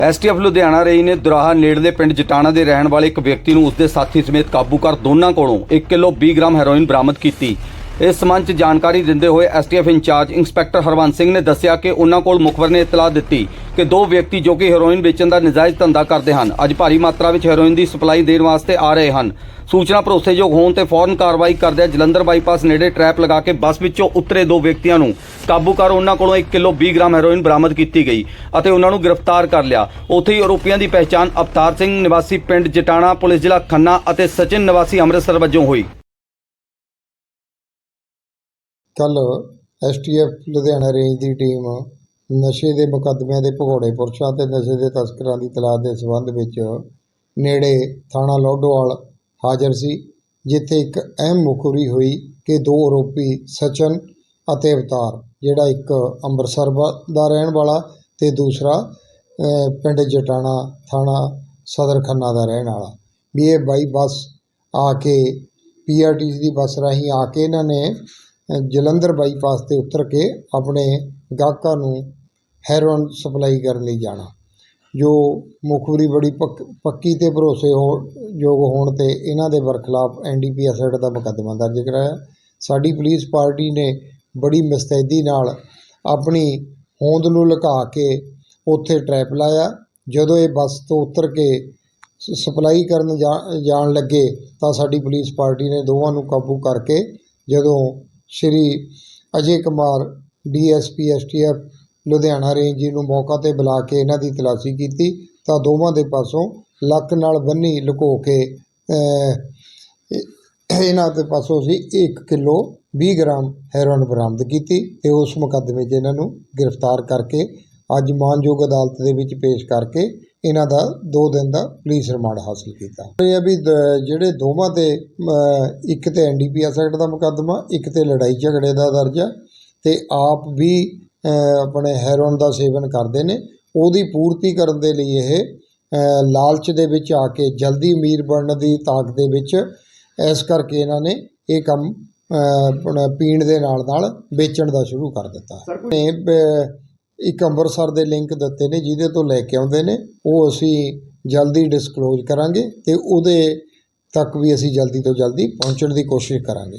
STF Ludhiana ਰਹੀ ਨੇ ਦੁਰਾਹਾ ਨੇੜਲੇ ਪਿੰਡ ਜਟਾਣਾ ਦੇ ਰਹਿਣ ਵਾਲੇ ਇੱਕ ਵਿਅਕਤੀ ਨੂੰ ਉਸਦੇ ਸਾਥੀ ਸਮੇਤ ਕਾਬੂ ਕਰ ਦੋਨਾਂ ਕੋਲੋਂ 1 ਕਿਲੋ 20 ਗ੍ਰਾਮ ਹੈਰੋਇਨ ਬਰਾਮਦ ਕੀਤੀ। ਇਸ ਸੰਬੰਧ 'ਚ ਜਾਣਕਾਰੀ ਦਿੰਦੇ ਹੋਏ STF in-charge inspector Harwant Singh ਨੇ ਦੱਸਿਆ ਕਿ ਉਹਨਾਂ ਕੋਲ ਮੁਖਬਰ ਨੇ ਇਤਲਾਹ ਦਿੱਤੀ ਕਿ ਦੋ ਵਿਅਕਤੀ ਜੋ ਕਿ ਹੈਰੋਇਨ ਵੇਚਣ ਦਾ ਨਜਾਇਜ਼ ਧੰਦਾ ਕਰਦੇ ਹਨ, ਅੱਜ ਭਾਰੀ ਮਾਤਰਾ ਵਿੱਚ ਹੈਰੋਇਨ ਦੀ ਸਪਲਾਈ ਦੇਣ ਵਾਸਤੇ ਆ ਰਹੇ ਹਨ। ਸੂਚਨਾ ਭਰੋਸੇਯੋਗ ਹੋਣ ਤੇ ਫੌਰਨ ਕਾਰਵਾਈ ਕਰਦਿਆਂ ਜਲੰਧਰ ਬਾਈਪਾਸ ਨੇੜੇ ਟਰੈਪ ਲਗਾ ਕੇ ਬੱਸ ਵਿੱਚੋਂ ਉਤਰੇ ਦੋ ਵਿਅਕਤੀਆਂ ਨੂੰ ਕਾਬੂ ਕਰ ਉਹਨਾਂ ਕੋਲੋਂ 1 ਕਿਲੋ 20 ਗ੍ਰਾਮ ਹੈਰੋਇਨ ਬਰਾਮਦ ਕੀਤੀ ਗਈ ਅਤੇ ਉਹਨਾਂ ਨੂੰ ਗ੍ਰਿਫਤਾਰ ਕਰ ਲਿਆ। ਉੱਥੇ ਹੀ ਆਰੋਪੀਆਂ ਦੀ ਪਹਿਚਾਣ ਅਵਤਾਰ ਸਿੰਘ ਨਿਵਾਸੀ ਪਿੰਡ ਜਟਾਣਾ, ਪੁਲਿਸ ਜ਼ਿਲ੍ਹਾ ਖੰਨਾ ਅਤੇ ਸਚਿਨ ਨਿਵਾਸੀ ਅੰਮ੍ਰਿਤਸਰ ਵਜੋਂ ਹੋਈ। ਕੱਲ ਐਸਟੀਐਫ ਲੁਧਿਆਣਾ ਰੇਂਜ ਦੀ ਟੀਮ ਨਸ਼ੇ ਦੇ ਮੁਕੱਦਮਿਆਂ ਦੇ ਭਗੌੜੇ ਪੁਰਸ਼ਾਂ ਤੇ ਨਸ਼ੇ ਦੇ ਤਸਕਰਾਂ ਦੀ ਤਲਾਸ਼ ਦੇ ਸਬੰਧ ਵਿੱਚ ਨੇੜੇ ਥਾਣਾ ਲੋਡੋਵਾਲ ਹਾਜ਼ਰ ਸੀ, ਜਿੱਥੇ ਇੱਕ ਅਹਿਮ ਮੁਖਬਰੀ ਹੋਈ ਕਿ ਦੋ ਆਰੋਪੀ ਸਚਨ ਅਤੇ ਅਵਤਾਰ, ਜਿਹੜਾ ਇੱਕ ਅੰਮ੍ਰਿਤਸਰ ਵਾ- ਦਾ ਰਹਿਣ ਵਾਲਾ ਤੇ ਦੂਸਰਾ ਪਿੰਡ ਜਟਾਣਾ ਥਾਣਾ ਸਦਰ ਖੰਨਾ ਦਾ ਰਹਿਣ ਵਾਲਾ। ਵੀ ਇਹ ਬਾਈ ਬੱਸ ਆ ਕੇ ਪੀਆਰਟੀਸੀ ਦੀ ਬੱਸ ਰਾਹੀਂ ਆ ਕੇ ਇਹਨਾਂ ਨੇ ਜਲੰਧਰ ਬਾਈਪਾਸ ਤੇ ਉਤਰ ਕੇ ਆਪਣੇ ਗਾਹਕਾਂ ਨੂੰ ਹੈਰੋਇਨ ਸਪਲਾਈ ਕਰਨ ਲਈ ਜਾਣਾ, ਜੋ ਮੁਖਬਰੀ ਬੜੀ ਪੱਕ- ਪੱਕੀ ਤੇ ਭਰੋਸੇ ਹੋ, ਯੋਗ ਹੋਣ ਤੇ ਇਹਨਾਂ ਦੇ ਬਰਖਲਾਫ ਐਨਡੀਪੀਐਸ ਐਕਟ ਦਾ ਮੁਕੱਦਮਾ ਦਰਜ ਕਰਾਇਆ। ਸਾਡੀ ਪੁਲਿਸ ਪਾਰਟੀ ਨੇ ਬੜੀ ਮਸਤੈਦੀ ਨਾਲ ਆਪਣੀ ਹੋਂਦ ਨੂੰ ਲੁਕਾ ਕੇ ਉੱਥੇ ਟਰੈਪ ਲਾਇਆ। ਜਦੋਂ ਇਹ ਬੱਸ ਤੋਂ ਉਤਰ ਕੇ ਸਪਲਾਈ ਕਰਨ ਜਾਣ ਲੱਗੇ ਤਾਂ ਸਾਡੀ ਪੁਲਿਸ ਪਾਰਟੀ ਨੇ ਦੋਵਾਂ ਨੂੰ ਕਾਬੂ ਕਰਕੇ ਜਦੋਂ Shri Ajay Kumar, DSP, STF, Ludhiana range ji ਨੂੰ ਮੌਕਾ ਤੇ ਬੁਲਾ ਕੇ ਇਹਨਾਂ ਦੀ ਤਲਾਸ਼ੀ ਕੀਤੀ ਤਾਂ ਦੋਵਾਂ ਦੇ ਪਾਸੋਂ ਲੱਕ ਨਾਲ ਬੰਨੀ ਲੁਕੋ ਕੇ ਇਹਨਾਂ ਦੇ ਪਾਸੋਂ ਅਸੀਂ 1 ਕਿਲੋ 20 ਗ੍ਰਾਮ ਹੈਰੋਇਨ ਬਰਾਮਦ ਕੀਤੀ ਤੇ ਉਸ ਮੁਕੱਦਮੇ 'ਚ ਇਹਨਾਂ ਨੂੰ ਗ੍ਰਿਫਤਾਰ ਕਰਕੇ ਅੱਜ ਮਾਨਯੋਗ ਅਦਾਲਤ ਦੇ ਵਿੱਚ ਪੇਸ਼ ਕਰਕੇ ਇਹਨਾਂ ਦਾ 2 ਦਿਨ ਦਾ ਪੁਲਿਸ ਰਿਮਾਂਡ ਹਾਸਲ ਕੀਤਾ। ਇਹ ਆ ਵੀ ਜਿਹੜੇ ਦੋਵਾਂ ਤੇ ਇੱਕ ਤੇ ਐਨਡੀਪੀਐਸ ਐਕਟ ਦਾ ਮੁਕੱਦਮਾ ਇੱਕ ਤੇ ਲੜਾਈ ਝਗੜੇ ਦਾ ਦਰਜਾ ਤੇ ਆਪ ਵੀ ਆਪਣੇ ਹੈਰੋਇਨ ਦਾ ਸੇਵਨ ਕਰਦੇ ਨੇ। ਉਹਦੀ ਪੂਰਤੀ ਕਰਨ ਦੇ ਲਈ ਇਹ ਲਾਲਚ ਦੇ ਵਿੱਚ ਆ ਕੇ ਜਲਦੀ ਅਮੀਰ ਬਣਨ ਦੀ ਤਾਕ ਦੇ ਵਿੱਚ ਇਸ ਕਰਕੇ ਇਹਨਾਂ ਨੇ ਇਹ ਕੰਮ ਪੀਣ ਦੇ ਨਾਲ ਨਾਲ ਵੇਚਣ ਦਾ ਸ਼ੁਰੂ ਕਰ ਦਿੱਤਾ। ਨੇ ਇੱਕ ਅੰਮ੍ਰਿਤਸਰ ਦੇ ਲਿੰਕ ਦਿੱਤੇ ਨੇ, ਜਿਹਦੇ ਤੋਂ ਲੈ ਕੇ ਆਉਂਦੇ ਨੇ, ਉਹ ਅਸੀਂ ਜਲਦੀ ਡਿਸਕਲੋਜ਼ ਕਰਾਂਗੇ ਅਤੇ ਉਹਦੇ ਤੱਕ ਵੀ ਅਸੀਂ ਜਲਦੀ ਤੋਂ ਜਲਦੀ ਪਹੁੰਚਣ ਦੀ ਕੋਸ਼ਿਸ਼ ਕਰਾਂਗੇ।